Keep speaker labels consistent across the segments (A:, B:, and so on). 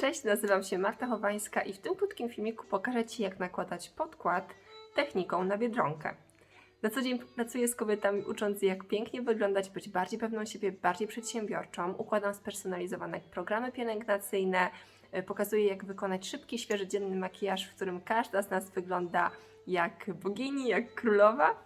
A: Cześć, nazywam się Marta Chowańska i w tym krótkim filmiku pokażę Ci, jak nakładać podkład techniką na biedronkę. Na co dzień pracuję z kobietami, ucząc je, jak pięknie wyglądać, być bardziej pewną siebie, bardziej przedsiębiorczą. Układam spersonalizowane programy pielęgnacyjne, e, pokazuję, jak wykonać szybki, świeży, dzienny makijaż, w którym każda z nas wygląda jak bogini, jak królowa.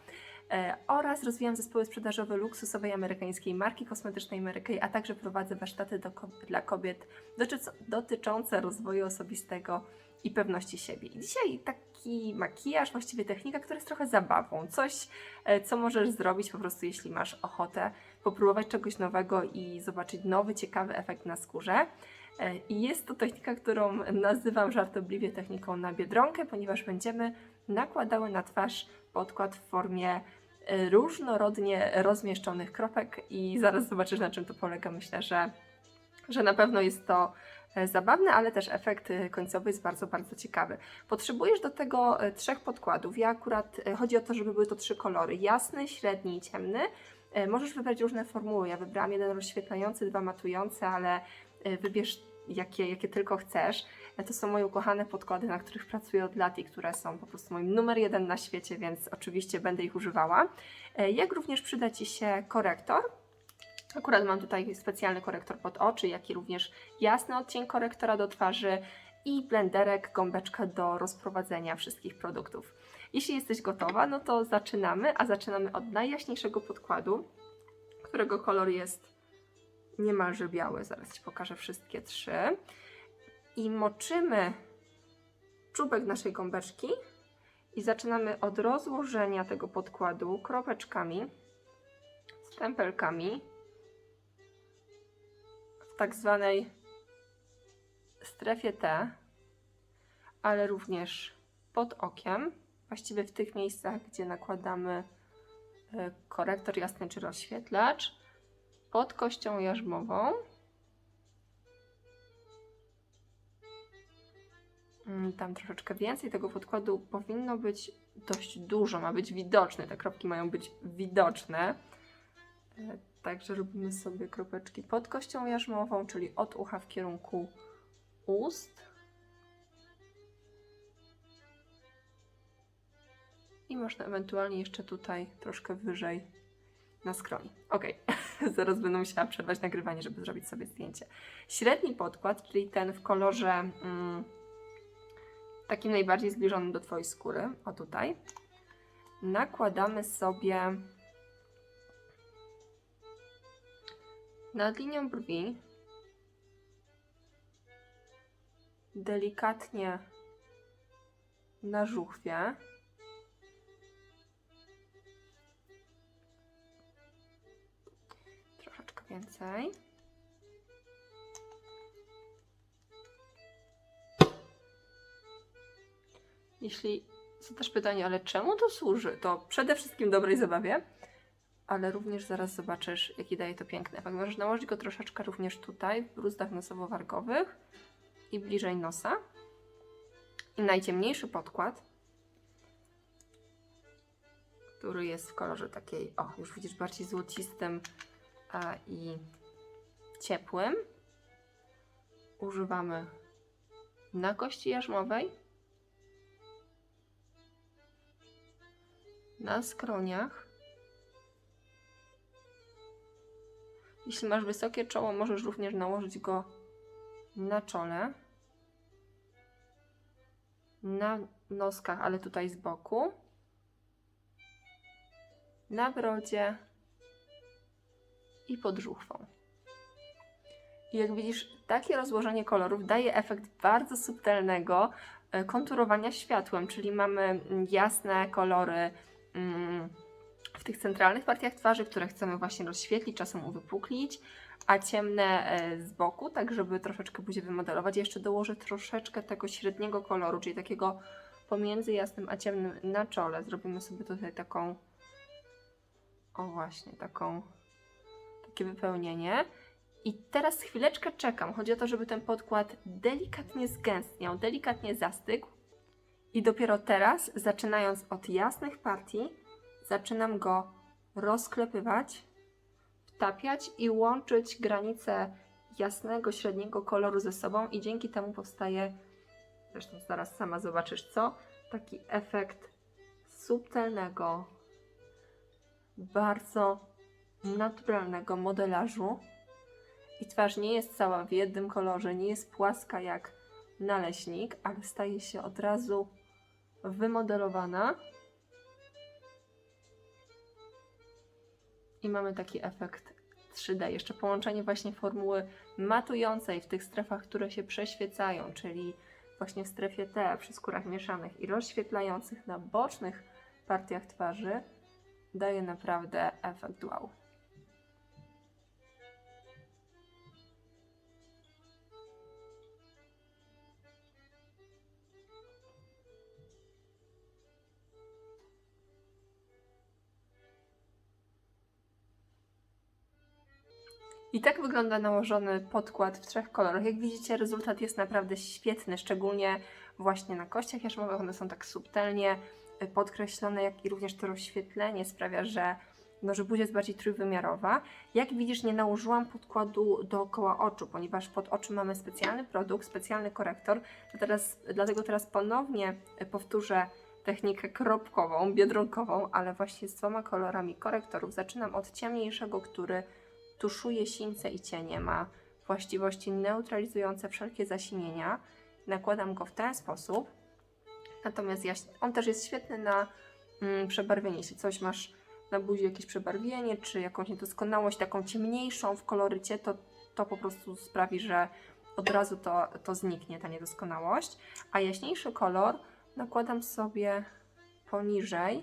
A: E, oraz rozwijam zespoły sprzedażowe luksusowej amerykańskiej marki kosmetycznej Mary a także prowadzę warsztaty do, dla kobiet dotyc- dotyczące rozwoju osobistego i pewności siebie. I dzisiaj taki makijaż, właściwie technika, która jest trochę zabawą. Coś, e, co możesz zrobić po prostu, jeśli masz ochotę popróbować czegoś nowego i zobaczyć nowy, ciekawy efekt na skórze. E, I jest to technika, którą nazywam żartobliwie techniką na biedronkę, ponieważ będziemy nakładały na twarz podkład w formie różnorodnie rozmieszczonych kropek i zaraz zobaczysz na czym to polega. Myślę, że, że na pewno jest to e, zabawne, ale też efekt e, końcowy jest bardzo, bardzo ciekawy. Potrzebujesz do tego e, trzech podkładów. Ja akurat, chodzi o to, żeby były to trzy kolory. Jasny, średni i ciemny. Możesz wybrać różne formuły. Ja wybrałam jeden rozświetlający, dwa matujące, ale wybierz jakie, jakie tylko chcesz. E, To są moje ukochane podkłady, na których pracuję od lat i które są po prostu moim numer jeden na świecie, więc oczywiście będę ich używała. E, Jak również przyda Ci się korektor. Akurat mam tutaj specjalny korektor pod oczy, jak i również jasny odcień korektora do twarzy i blenderek, gąbeczka do rozprowadzenia wszystkich produktów. Jeśli jesteś gotowa, no to zaczynamy, a zaczynamy od najjaśniejszego podkładu, którego kolor jest niemalże biały. Zaraz Ci pokażę wszystkie trzy. I moczymy czubek naszej gąbeczki i zaczynamy od rozłożenia tego podkładu kropeczkami, stempelkami w tak zwanej strefie T, ale również pod okiem, właściwie w tych miejscach, gdzie nakładamy e, korektor jasny czy rozświetlacz, pod kością jarzmową. Mm, Tam troszeczkę więcej tego podkładu powinno być dość dużo, ma być widoczny. Te kropki mają być widoczne. E, Także robimy sobie kropeczki pod kością jarzmową, czyli od ucha w kierunku ust. I można ewentualnie jeszcze tutaj troszkę wyżej na skroni. Ok, zaraz będę musiała przerwać nagrywanie, żeby zrobić sobie zdjęcie. Średni podkład, czyli ten w kolorze mm, takim najbardziej zbliżonym do Twojej skóry, o tutaj, nakładamy sobie nad linią brwi delikatnie na żuchwie. Więcej. Jeśli zadasz pytanie, ale czemu to służy, to przede wszystkim dobrej zabawie, ale również zaraz zobaczysz, jaki daje to piękny efekt. Możesz nałożyć go troszeczkę również tutaj, w bruzdach nosowo-wargowych i bliżej nosa. I najciemniejszy podkład, który jest w kolorze takiej, o, już widzisz, bardziej złocistym a, i ciepłym. Używamy na kości jarzmowej, na skroniach. Jeśli masz wysokie czoło, możesz również nałożyć go na czole, na noskach, ale tutaj z boku, na brodzie i pod żuchwą. I jak widzisz, takie rozłożenie kolorów daje efekt bardzo subtelnego e, konturowania światłem, czyli mamy mm, jasne kolory mm, w tych centralnych partiach twarzy, które chcemy właśnie rozświetlić, czasem uwypuklić, a ciemne e, z boku, tak żeby troszeczkę buzię wymodelować. Jeszcze dołożę troszeczkę tego średniego koloru, czyli takiego pomiędzy jasnym a ciemnym na czole. Zrobimy sobie tutaj taką, o właśnie, taką, takie wypełnienie. I teraz chwileczkę czekam. Chodzi o to, żeby ten podkład delikatnie zgęstniał, delikatnie zastygł. I dopiero teraz, zaczynając od jasnych partii, zaczynam go rozklepywać, wtapiać i łączyć granice jasnego, średniego koloru ze sobą i dzięki temu powstaje, zresztą zaraz sama zobaczysz co, taki efekt subtelnego, bardzo naturalnego modelażu. I twarz nie jest cała w jednym kolorze, nie jest płaska jak naleśnik, ale staje się od razu wymodelowana. I mamy taki efekt 3D. Jeszcze połączenie właśnie formuły matującej w tych strefach, które się przeświecają, czyli właśnie w strefie T przy skórach mieszanych i rozświetlających na bocznych partiach twarzy daje naprawdę efekt wow. I tak wygląda nałożony podkład w trzech kolorach. Jak widzicie, rezultat jest naprawdę świetny, szczególnie właśnie na kościach jarzmowych. One są tak subtelnie y, podkreślone, jak i również to rozświetlenie sprawia, że, no, że buzia jest bardziej trójwymiarowa. Jak widzisz, nie nałożyłam podkładu dookoła oczu, ponieważ pod oczy mamy specjalny produkt, specjalny korektor. To teraz, dlatego teraz ponownie y, powtórzę technikę kropkową, biedronkową, ale właśnie z dwoma kolorami korektorów. Zaczynam od ciemniejszego, który tuszuje sińce i cienie, ma właściwości neutralizujące wszelkie zasinienia. Nakładam go w ten sposób. Natomiast jaś... on też jest świetny na mm, przebarwienie. Jeśli coś masz na buzi, jakieś przebarwienie, czy jakąś niedoskonałość taką ciemniejszą w kolorycie, to, to po prostu sprawi, że od razu to, to zniknie, ta niedoskonałość. A jaśniejszy kolor nakładam sobie poniżej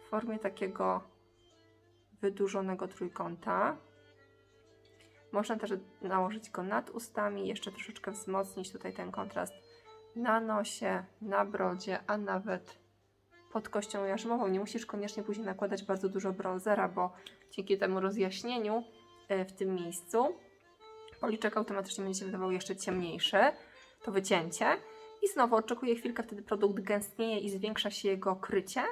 A: w formie takiego wydłużonego trójkąta. Można też nałożyć go nad ustami, jeszcze troszeczkę wzmocnić tutaj ten kontrast na nosie, na brodzie, a nawet pod kością jarzmową. Nie musisz koniecznie później nakładać bardzo dużo bronzera, bo dzięki temu rozjaśnieniu e, w tym miejscu policzek automatycznie będzie się wydawał jeszcze ciemniejszy. To wycięcie. I znowu oczekuję chwilkę, wtedy produkt gęstnieje i zwiększa się jego krycie.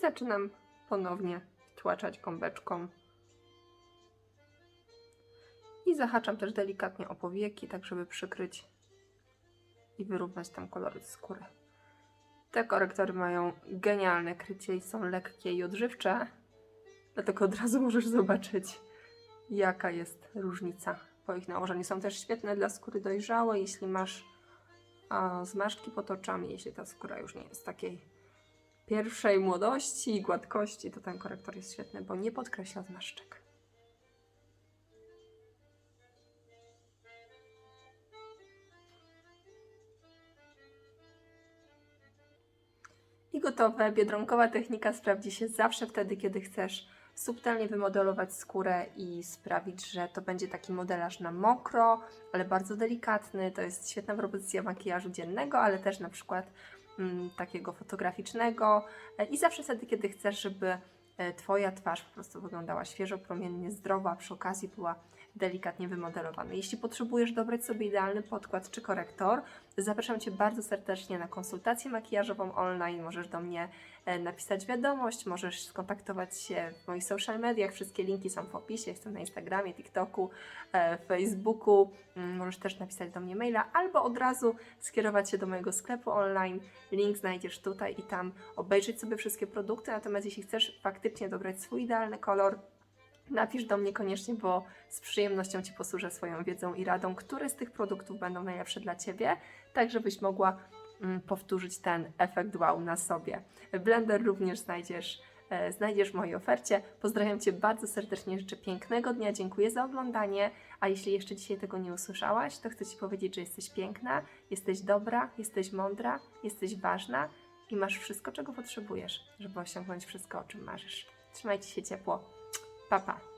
A: I zaczynam ponownie tłaczać gąbeczką. I zahaczam też delikatnie o powieki, tak żeby przykryć i wyrównać tam kolory skóry. Te korektory mają genialne krycie i są lekkie i odżywcze, dlatego od razu możesz zobaczyć, jaka jest różnica po ich nałożeniu. Są też świetne dla skóry dojrzałej, jeśli masz a, zmarszczki pod oczami, jeśli ta skóra już nie jest takiej pierwszej młodości i gładkości, to ten korektor jest świetny, bo nie podkreśla zmarszczek. I gotowe. Biedronkowa technika sprawdzi się zawsze wtedy, kiedy chcesz subtelnie wymodelować skórę i sprawić, że to będzie taki modelaż na mokro, ale bardzo delikatny. To jest świetna propozycja makijażu dziennego, ale też na przykład takiego fotograficznego. E, i zawsze wtedy, kiedy chcesz, żeby e, Twoja twarz po prostu wyglądała świeżo, promiennie, zdrowa, przy okazji była delikatnie wymodelowana. Jeśli potrzebujesz dobrać sobie idealny podkład czy korektor, zapraszam Cię bardzo serdecznie na konsultację makijażową online. Możesz do mnie e, napisać wiadomość, możesz skontaktować się w moich social mediach. Wszystkie linki są w opisie. Jestem na Instagramie, TikToku, e, Facebooku. Mm, Możesz też napisać do mnie maila albo od razu skierować się do mojego sklepu online. Link znajdziesz tutaj i tam obejrzeć sobie wszystkie produkty. Natomiast jeśli chcesz faktycznie dobrać swój idealny kolor, Napisz do mnie koniecznie, bo z przyjemnością Ci posłużę swoją wiedzą i radą, które z tych produktów będą najlepsze dla Ciebie, tak żebyś mogła mm, powtórzyć ten efekt wow na sobie. Blender również znajdziesz, e, znajdziesz w mojej ofercie. Pozdrawiam Cię bardzo serdecznie, życzę pięknego dnia, dziękuję za oglądanie, a jeśli jeszcze dzisiaj tego nie usłyszałaś, to chcę Ci powiedzieć, że jesteś piękna, jesteś dobra, jesteś mądra, jesteś ważna i masz wszystko, czego potrzebujesz, żeby osiągnąć wszystko, o czym marzysz. Trzymajcie się ciepło. papá.